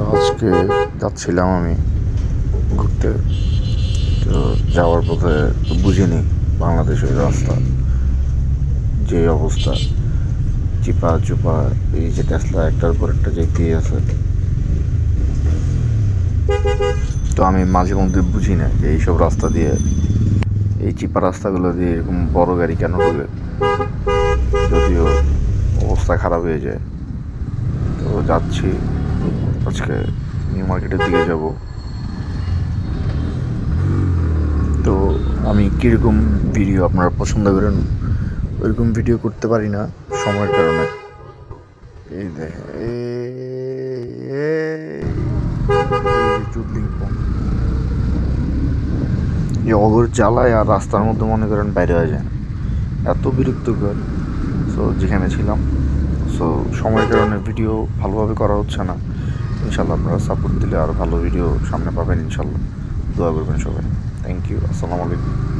তো আজকে যাচ্ছিলাম আমি ঘুরতে। তো যাওয়ার পথে বুঝিনি বাংলাদেশের রাস্তা, যে অবস্থা। চিপা চুপা, এই যে টেসলা একটার পর একটা যেতেই আছে। তো আমি মাঝে মধ্যে বুঝি না যে এইসব রাস্তা দিয়ে, এই চিপা রাস্তাগুলো দিয়ে এরকম বড় গাড়ি কেন ঢোকে যদিও অবস্থা খারাপ হয়ে যায়। তো যাচ্ছি। আজকে নিউ মার্কেটের দিকে যাব। তো আমি কীরকম ভিডিও আপনারা পছন্দ করেন, ওইরকম ভিডিও করতে পারি না সময়ের কারণে। এই দেখে এই অগর জ্বালায় আর রাস্তার মধ্যে মনে করেন বাইরে হয়ে যায়। এত বিরক্তকর। সো যেখানে ছিলাম সো সময়ের কারণে ভিডিও ভালোভাবে করা হচ্ছে না। ইনশাল্লাহ আপনারা সাপোর্ট দিলে আরও ভালো ভিডিও সামনে পাবেন ইনশাল্লাহ দোয়া করবেন সবাই। থ্যাংক ইউ আসসালামু আলাইকুম